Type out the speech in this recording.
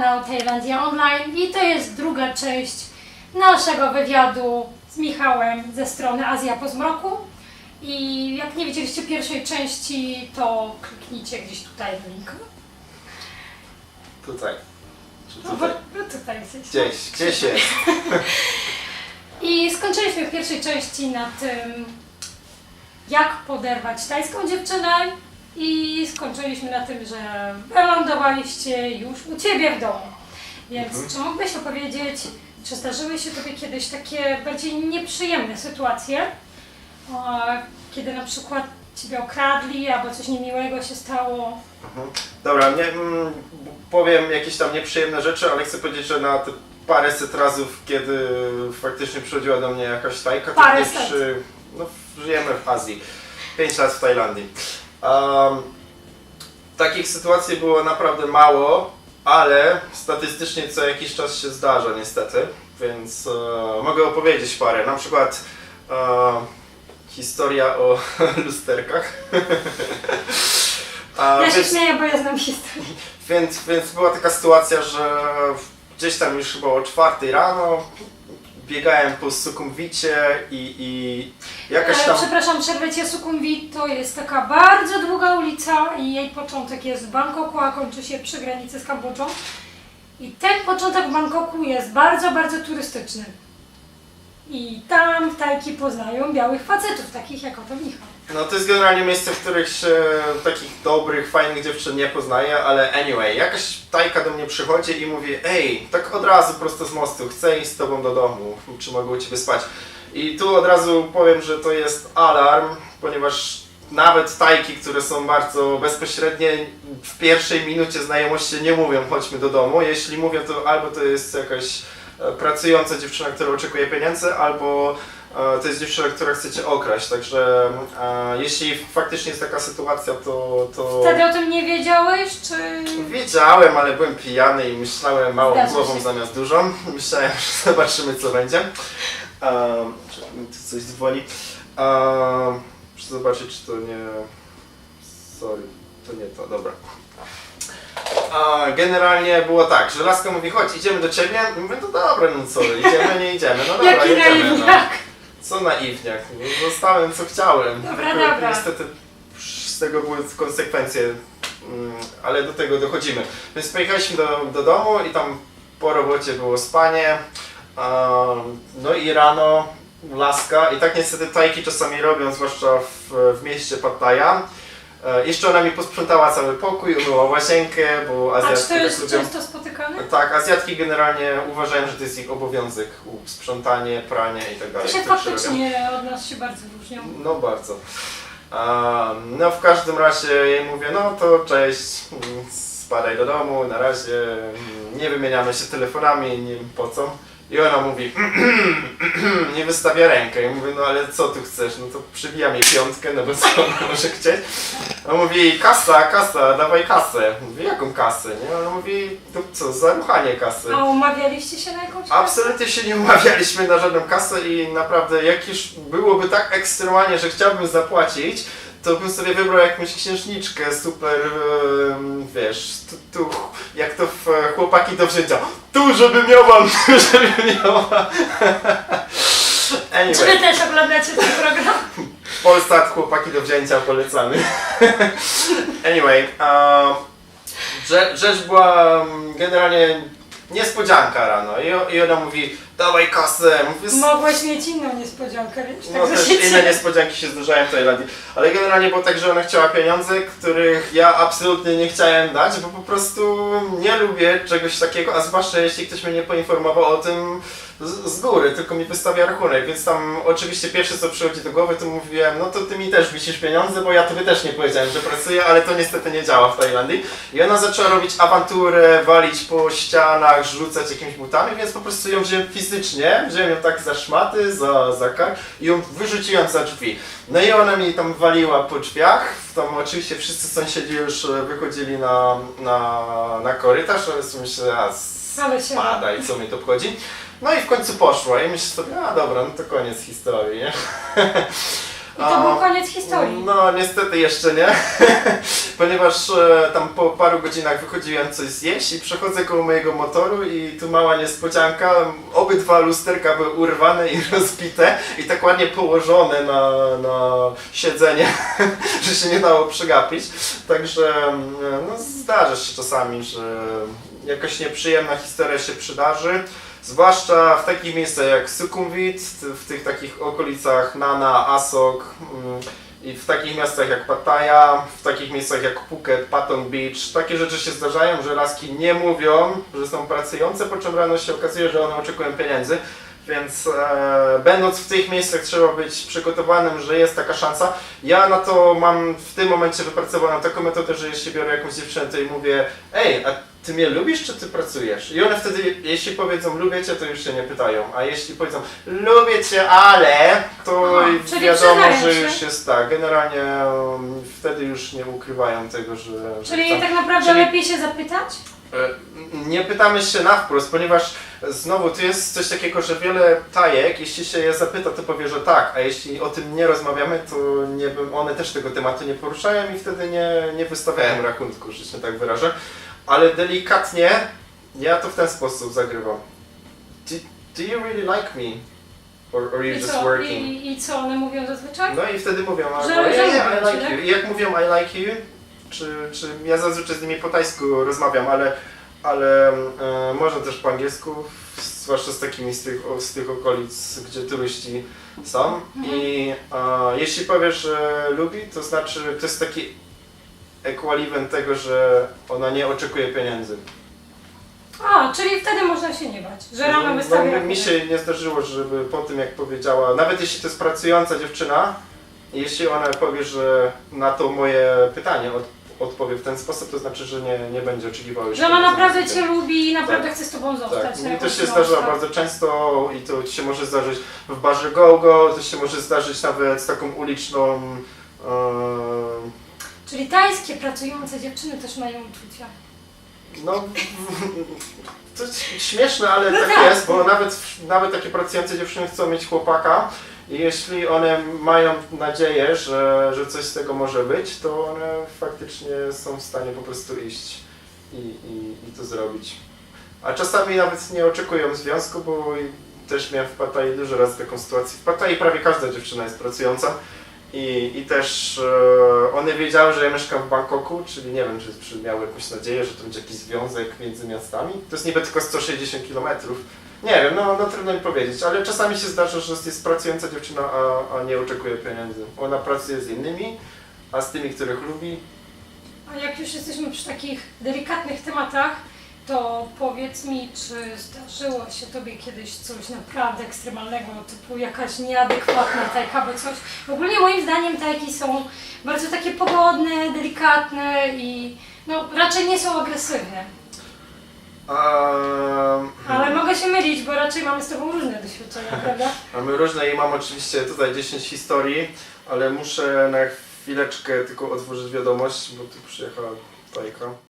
kanał Tajlandia Online i to jest druga część naszego wywiadu z Michałem ze strony Azja po zmroku. I jak nie widzieliście pierwszej części, to kliknijcie gdzieś tutaj w link. Tutaj. Czy No, tutaj? no tutaj jesteś. Gdzieś, gdzieś jest. I skończyliśmy w pierwszej części na tym, jak poderwać tajską dziewczynę i skończyliśmy na tym, że wylądowaliście już u Ciebie w domu. Więc Mhm. czy mógłbyś opowiedzieć, czy zdarzyły się Tobie kiedyś takie bardziej nieprzyjemne sytuacje, kiedy na przykład Ciebie okradli albo coś niemiłego się stało? Mhm. Dobra, nie, mm, powiem jakieś tam nieprzyjemne rzeczy, ale chcę powiedzieć, że na te paręset razów, kiedy faktycznie przychodziła do mnie jakaś tajka, to pierwszy, no żyjemy w Azji, 5 lat w Tajlandii. Um, takich sytuacji było naprawdę mało, ale statystycznie co jakiś czas się zdarza niestety, więc e, mogę opowiedzieć parę. Na przykład e, historia o lusterkach. A, Ja się więc- śmieję, bo ja znam historię. więc, więc była taka sytuacja, że gdzieś tam już chyba o czwartej rano biegałem po Sukumwicie i, i jakaś E, tam... Przepraszam, przerwę Cię, Sukumwit to jest taka bardzo długa ulica i jej początek jest w Bangkoku, a kończy się przy granicy z Kambodżą. I ten początek w Bangkoku jest bardzo, bardzo turystyczny. I tam tajki poznają białych facetów, takich jak oto Michał. No to jest generalnie miejsce, w których się takich dobrych, fajnych dziewczyn nie poznaje, ale anyway, jakaś tajka do mnie przychodzi i mówi ej, tak od razu prosto z mostu, chcę iść z tobą do domu, czy mogę u ciebie spać? I tu od razu powiem, że to jest alarm, ponieważ nawet tajki, które są bardzo bezpośrednie, w pierwszej minucie znajomości nie mówią chodźmy do domu. Jeśli mówią, to albo to jest jakaś e, pracująca dziewczyna, która oczekuje pieniędzy, albo to jest dziewczyna, która chce cię okraść. Także e, jeśli faktycznie jest taka sytuacja, to... to... Wtedy o tym nie wiedziałeś, czy... Wiedziałem, ale byłem pijany i myślałem małą Zdarza głową się. zamiast dużą. Myślałem, że zobaczymy co będzie. Um, czekaj, mi tu coś dzwoni. Um, muszę zobaczyć, czy to nie... Sorry, to nie to, dobra. A, generalnie było tak, że laska mówi, chodź, idziemy do ciebie. I mówię, no dobra, no co, idziemy, nie idziemy. No dobra, Jaki jedziemy. No. naiwniak! Co naiwniak? No, Dostałem co chciałem. Dobra, dobra. Niestety z tego były konsekwencje, mm, ale do tego dochodzimy. Więc pojechaliśmy do, do domu i tam po robocie było spanie. No i rano laska i tak niestety tajki czasami robią, zwłaszcza w, w mieście Pattaya. E, Jeszcze ona mi posprzątała cały pokój, umyła łazienkę, bo A czy Azjatki to tak jest lubią. często spotykane? Tak, Azjatki generalnie uważają, że to jest ich obowiązek, u- sprzątanie, pranie i tak To dalej. się które faktycznie od nas się bardzo różnią. No bardzo. No w każdym razie jej mówię, no to cześć, mm, spadaj do domu, na razie, mm, nie wymieniamy się telefonami, nie wiem po co. I ona mówi, nie wystawia rękę. I mówię, no ale co tu chcesz? No to przybija mi piątkę, no bo co ona może chcieć? A mówi, kasa, kasa, dawaj kasę. Mówię, jaką kasę? Nie? Ona mówi, to co, za ruchanie kasy. A umawialiście się na jakąś kasę? Absolutnie się nie umawialiśmy na żadną kasę i naprawdę jak już byłoby tak ekstremalnie, że chciałbym zapłacić, to bym sobie wybrał jakąś księżniczkę super, wiesz, tu, tu, jak to w e, Chłopaki do wzięcia. Tu, żeby miała, tu, żeby miała. Czy wy Anyway, też oglądacie ten program? Polsat Chłopaki do wzięcia polecamy. Anyway, rze- rzecz była um, generalnie niespodzianka rano i, i ona mówi, dawaj kasę. Mówię, Mogłeś mieć inną niespodziankę, wiesz? No Także też się inne cieszę. niespodzianki się zdarzają w Tajlandii. Ale generalnie było tak, że ona chciała pieniądze, których ja absolutnie nie chciałem dać, bo po prostu nie lubię czegoś takiego, a zwłaszcza jeśli ktoś mnie nie poinformował o tym z, z góry, tylko mi wystawia rachunek, więc tam oczywiście pierwsze co przychodzi do głowy, to mówiłem, no to ty mi też wisisz pieniądze, bo ja tobie też nie powiedziałem, że pracuję, ale to niestety nie działa w Tajlandii. I ona zaczęła robić awanturę, walić po ścianach, rzucać jakimiś butami, więc po prostu ją wziąłem fizycznie, wziąłem ją tak za szmaty, za, za kark i ją wyrzuciłem za drzwi. No i ona mi tam waliła po drzwiach, tam oczywiście wszyscy sąsiedzi już e, wychodzili na, na, na korytarz, ale sobie myślę, a się spadaj, co mnie to obchodzi. No i w końcu poszła i myślę sobie, a dobra, no to koniec historii, nie? I to był koniec historii. No niestety jeszcze nie. ponieważ e, tam po paru godzinach wychodziłem coś zjeść i przechodzę koło mojego motoru i tu mała niespodzianka, obydwa lusterka były urwane i rozbite i tak ładnie położone na, na siedzenie, że się nie dało przegapić. Także mm, no, zdarza się czasami, że jakaś nieprzyjemna historia się przydarzy. Zwłaszcza w takich miejscach jak Sukhumvit, w tych takich okolicach Nana, Asok mm, i w takich miastach jak Pattaya, w takich miejscach jak Phuket, Patong Beach. Takie rzeczy się zdarzają, że laski nie mówią, że są pracujące, po czym rano się okazuje, że one oczekują pieniędzy. Więc e, będąc w tych miejscach trzeba być przygotowanym, że jest taka szansa. Ja na to mam w tym momencie wypracowaną taką metodę, że jeśli biorę jakąś dziewczynę to jej mówię Ej, a ty mnie lubisz czy ty pracujesz? I one wtedy, jeśli powiedzą lubię cię, to już się nie pytają. A jeśli powiedzą lubię cię, ale to Aha, wiadomo, że się. już jest tak. Generalnie um, wtedy już nie ukrywają tego, że... że Czyli chcą. tak naprawdę Czyli- lepiej się zapytać? E, Nie pytamy się na wprost, ponieważ znowu tu jest coś takiego, że wiele tajek, jeśli się je zapyta, to powie, że tak, a jeśli o tym nie rozmawiamy, to nie, one też tego tematu nie poruszają i wtedy nie, nie wystawiają rachunku, że się tak wyrażę. Ale delikatnie ja to w ten sposób zagrywam. Do, do you really like me? Or, or you're I just co? working? I, I co one mówią zazwyczaj? No i wtedy mówią, albo, że yeah, yeah, lubią I like tak? you. I jak mówią I like you, czy, czy ja zazwyczaj z nimi po tajsku rozmawiam, ale, ale e, można też po angielsku, zwłaszcza z takimi z tych, z tych okolic, gdzie turyści są. I e, jeśli powiesz, że lubi, to znaczy to jest taki equivalent tego, że ona nie oczekuje pieniędzy. A, czyli wtedy można się nie bać, że rano No, wystawi no, mi rachunek. się nie zdarzyło, żeby po tym jak powiedziała, nawet jeśli to jest pracująca dziewczyna, jeśli ona powie, że na to moje pytanie od, odpowie w ten sposób, to znaczy, że nie, nie będzie oczekiwała już Że ona pieniędzy. naprawdę Cię lubi i naprawdę Tak. chce z Tobą zostać. Tak, na mi to jakąś się noc, zdarza tak? bardzo często i to się może zdarzyć w barze GoGo, to się może zdarzyć nawet z taką uliczną e, Czyli tajskie pracujące dziewczyny też mają uczucia. No, to śmieszne, ale No tak tak. jest, bo nawet, nawet takie pracujące dziewczyny chcą mieć chłopaka i jeśli one mają nadzieję, że, że coś z tego może być, to one faktycznie są w stanie po prostu iść i, i, i to zrobić. A czasami nawet nie oczekują związku, bo też miałem w Pattaya dużo razy taką sytuację. W Pattaya prawie każda dziewczyna jest pracująca. I, I też e, one wiedziały, że ja mieszkam w Bangkoku, czyli nie wiem, czy, miały jakąś nadzieję, że to będzie jakiś związek między miastami. To jest niby tylko 160 km. Nie wiem, no, no trudno mi powiedzieć, ale czasami się zdarza, że jest pracująca dziewczyna, a, a nie oczekuje pieniędzy. Ona pracuje z innymi, a z tymi, których lubi. A jak już jesteśmy przy takich delikatnych tematach, to powiedz mi, czy zdarzyło się Tobie kiedyś coś naprawdę ekstremalnego, typu jakaś nieadekwatna tajka, bo coś... Ogólnie moim zdaniem tajki są bardzo takie pogodne, delikatne i no raczej nie są agresywne. Um, Ale mogę się mylić, bo raczej mamy z Tobą różne doświadczenia, prawda? Mamy różne i mam oczywiście tutaj 10 historii, ale muszę na chwileczkę tylko otworzyć wiadomość, bo tu przyjechała tajka.